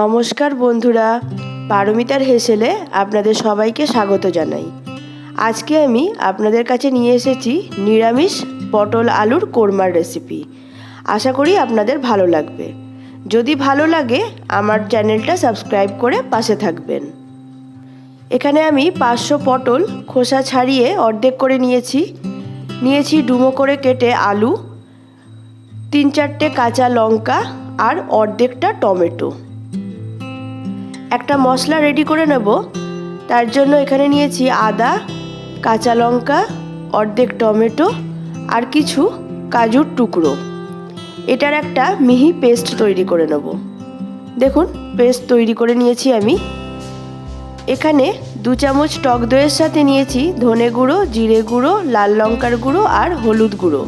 নমস্কার বন্ধুরা, পারমিতার হেসেলে আপনাদের সবাইকে স্বাগত জানাই। আজকে আমি আপনাদের কাছে নিয়ে এসেছি নিরামিষ পটল আলুর কোরমার রেসিপি আশা করি আপনাদের ভালো লাগবে। যদি ভালো লাগে, আমার চ্যানেলটা সাবস্ক্রাইব করে পাশে থাকবেন। এখানে আমি পাঁচশো পটল খোসা ছাড়িয়ে অর্ধেক করে নিয়েছি। নিয়েছি ডুমো করে কেটে আলু, তিন চারটে কাঁচা লঙ্কা আর অর্ধেকটা টমেটো। একটা মশলা রেডি করে নেব। তার জন্য এখানে নিয়েছি আদা, কাঁচা লঙ্কা, অর্ধেক টমেটো আর কিছু কাজুর টুকরো। এটার একটা মিহি পেস্ট তৈরি করে নেব। দেখুন পেস্ট তৈরি করে নিয়েছি আমি। এখানে দু চামচ টক দইয়ের সাথে নিয়েছি ধনে গুঁড়ো, জিরে গুঁড়ো, লাল লঙ্কার গুঁড়ো আর হলুদ গুঁড়ো।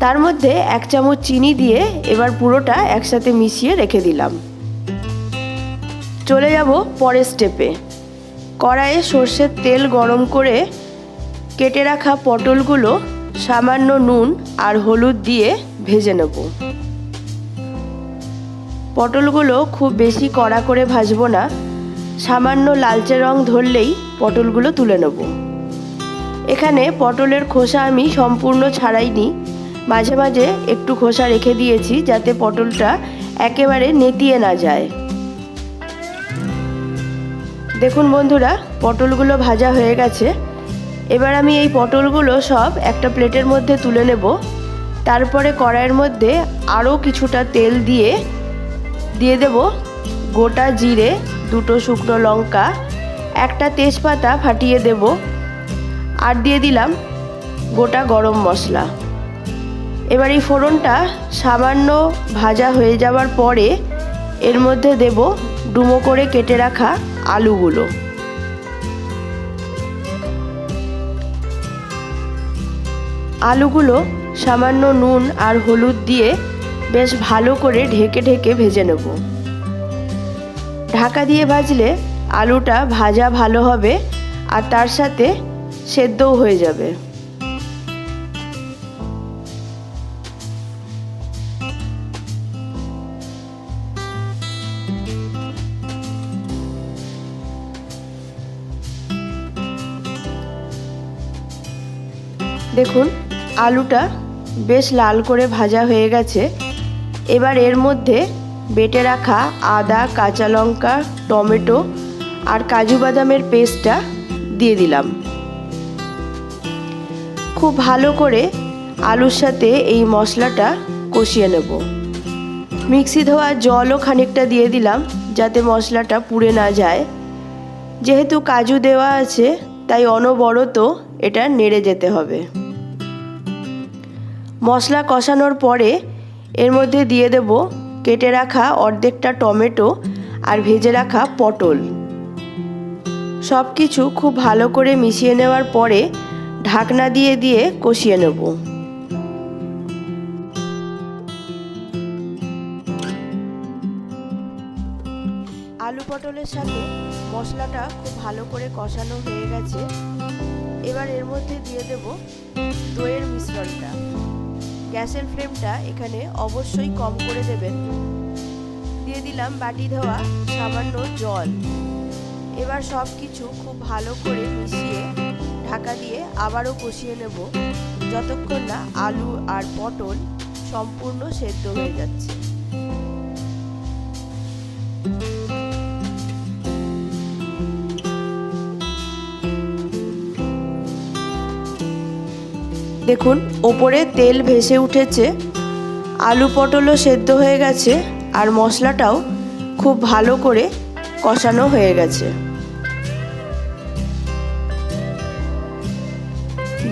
তার মধ্যে এক চামচ চিনি দিয়ে এবার পুরোটা একসাথে মিশিয়ে রেখে দিলাম। চলে যাব পরের স্টেপে কড়াইয়ে সর্ষের তেল গরম করে কেটে রাখা পটলগুলো, সামান্য নুন আর হলুদ দিয়ে ভেজে নেব। পটলগুলো খুব বেশি কড়া করে ভাজবো না, সামান্য লালচে রং ধরলেই পটলগুলো তুলে নেব। এখানে পটলের খোসা আমি সম্পূর্ণ ছাড়াইনি, মাঝে মাঝে একটু খোসা রেখে দিয়েছি যাতে পটলটা একেবারে নেতিয়ে না যায়। দেখুন বন্ধুরা, পটলগুলো ভাজা হয়ে গেছে। এবার আমি এই পটলগুলো সব একটা প্লেটের মধ্যে তুলে নেব। তারপরে কড়াইয়ের মধ্যে আরও কিছুটা তেল দিয়ে দিয়ে দেব গোটা জিরে, দুটো শুকনো লঙ্কা, একটা তেজপাতা ফাটিয়ে দেব, আর দিয়ে দিলাম গোটা গরম মশলা। এবার এই ফোড়নটা সামান্য ভাজা হয়ে যাওয়ার পরে এর মধ্যে দেব ডুমো করে কেটে রাখা আলুগুলো। আলুগুলো সামান্য নুন আর হলুদ দিয়ে বেশ ভালো করে ঢেকে ঢেকে ভেজে নেব। ঢাকা দিয়ে ভাজলে আলুটা ভাজা ভালো হবে আর তার সাথে সেদ্ধও হয়ে যাবে। দেখুন, আলুটা বেশ লাল করে ভাজা হয়ে গেছে। এবার এর মধ্যে বেটে রাখা আদা, কাঁচা লঙ্কা, টমেটো আর কাজু বাদামের পেস্টটা দিয়ে দিলাম। খুব ভালো করে আলুর সাথে এই মশলাটা কষিয়ে নেব। মিক্সি ধোয়া জলও খানিকটা দিয়ে দিলাম যাতে মশলাটা পুড়ে না যায়। যেহেতু কাজু দেওয়া আছে, তাই অনবরত এটা নেড়ে যেতে হবে। মশলা কষানোর পরে এর মধ্যে দিয়ে দেব কেটে রাখা অর্ধেকটা টমেটো আর ভেজে রাখা পটল। সব কিছু খুব ভালো করে মিশিয়ে নেওয়ার পরে ঢাকনা দিয়ে দিয়ে কষিয়ে নেব। আলু পটলের সাথে মশলাটা খুব ভালো করে কষানো হয়ে গেছে। এবার এর মধ্যে দিয়ে দেব দইয়ের মিশ্রণটা। গ্যাসের ফ্লেমটা এখানে অবশ্যই কম করে দেবেন। দিয়ে দিলাম বাটি ধোয়া, সামান্য জল। এবার সব কিছু খুব ভালো করে মিশিয়ে ঢাকা দিয়ে আবারও কষিয়ে নেব। যতক্ষণ না আলু আর পটল সম্পূর্ণ সেদ্ধ হয়ে যাচ্ছে। দেখুন, ওপরে তেল ভেসে উঠেছে, আলু পটলও সেদ্ধ হয়ে গেছে, আর মশলাটাও খুব ভালো করে কষানো হয়ে গেছে।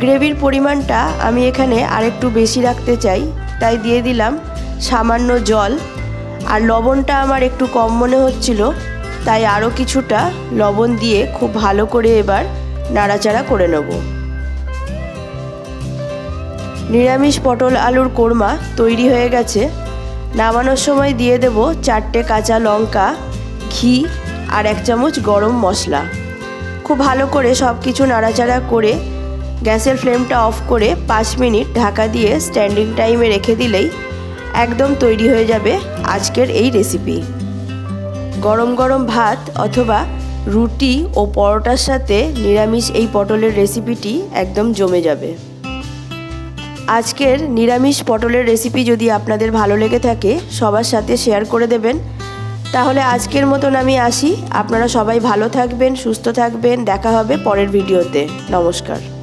গ্রেভির পরিমাণটা আমি এখানে আরেকটু বেশি রাখতে চাই, তাই দিয়ে দিলাম সামান্য জল, আর লবণটা আমার একটু কম মনে হচ্ছিল, তাই আরও কিছুটা লবণ দিয়ে খুব ভালো করে এবার নাড়াচাড়া করে নেব। নিরামিষ পটল আলুর কোরমা তৈরি হয়ে গেছে। নামানোর সময় দিয়ে দেব চারটে কাঁচা লঙ্কা, ঘি আর এক চামচ গরম মশলা। খুব ভালো করে সব কিছু নাড়াচাড়া করে গ্যাসের ফ্লেমটা অফ করে পাঁচ মিনিট ঢাকা দিয়ে স্ট্যান্ডিং টাইমে রেখে দিলেই একদম তৈরি হয়ে যাবে আজকের এই রেসিপি। গরম গরম ভাত অথবা রুটি ও পরোটার সাথে নিরামিষ এই পটলের রেসিপিটি একদম জমে যাবে। আজকের নিরামিষ পটলের রেসিপি যদি আপনাদের ভালো লেগে থাকে, সবার সাথে শেয়ার করে দেবেন। তাহলে আজকের মতন আমি আসি। আপনারা সবাই ভালো থাকবেন, সুস্থ থাকবেন। দেখা হবে পরের ভিডিওতে নমস্কার।